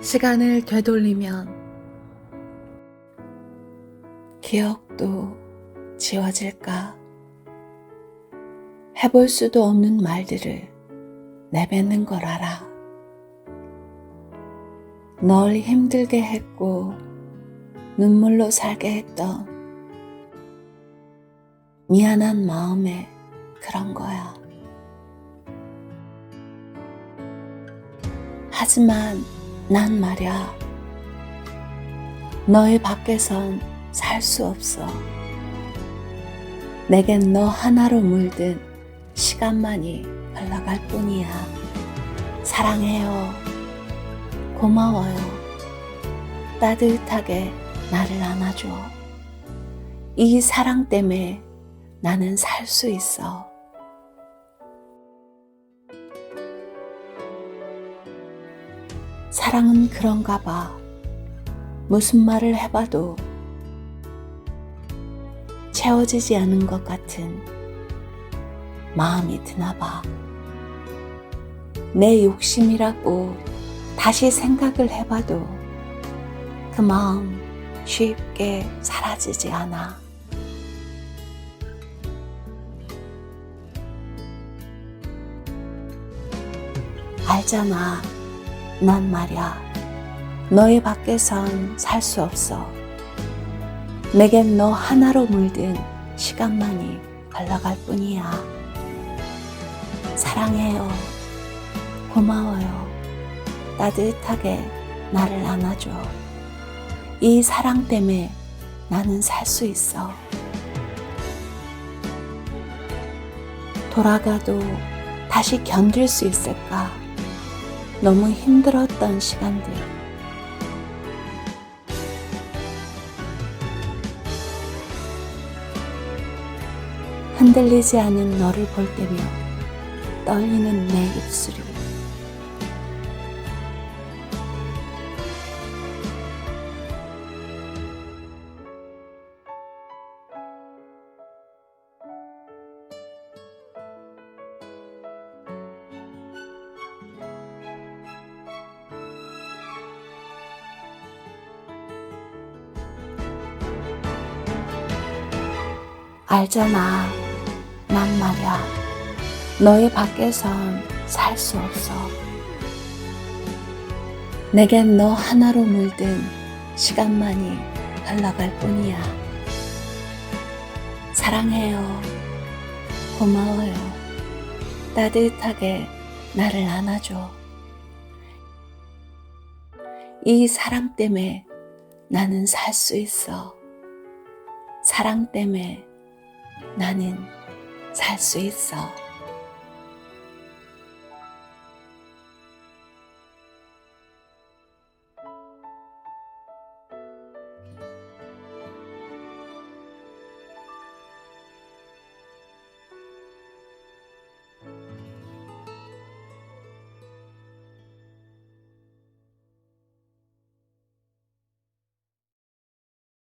시간을 되돌리면 기억도 지워질까? 해볼 수도 없는 말들을 내뱉는 걸 알아. 널 힘들게 했고 눈물로 살게 했던 미안한 마음에 그런 거야. 하지만 난 말야. 너의 밖에선 살 수 없어. 내겐 너 하나로 물든 시간만이 흘러갈 뿐이야. 사랑해요. 고마워요. 따뜻하게 나를 안아줘. 이 사랑 때문에 나는 살 수 있어. 사랑은 그런가 봐. 무슨 말을 해봐도 채워지지 않은 것 같은 마음이 드나 봐. 내 욕심이라고 다시 생각을 해봐도 그 마음 쉽게 사라지지 않아. 알잖아. 난 말야. 너의 밖에선 살 수 없어. 내겐 너 하나로 물든 시간만이 흘러갈 뿐이야. 사랑해요. 고마워요. 따뜻하게 나를 안아줘. 이 사랑 때문에 나는 살 수 있어. 돌아가도 다시 견딜 수 있을까? 너무 힘들었던 시간들. 흔들리지 않은 너를 볼 때면 떨리는 내 입술이 알잖아. 난 말야. 너의 밖에선 살 수 없어. 내겐 너 하나로 물든 시간만이 흘러갈 뿐이야. 사랑해요. 고마워요. 따뜻하게 나를 안아줘. 이 사랑 때문에 나는 살 수 있어. 사랑 때문에 나는 살 수 있어.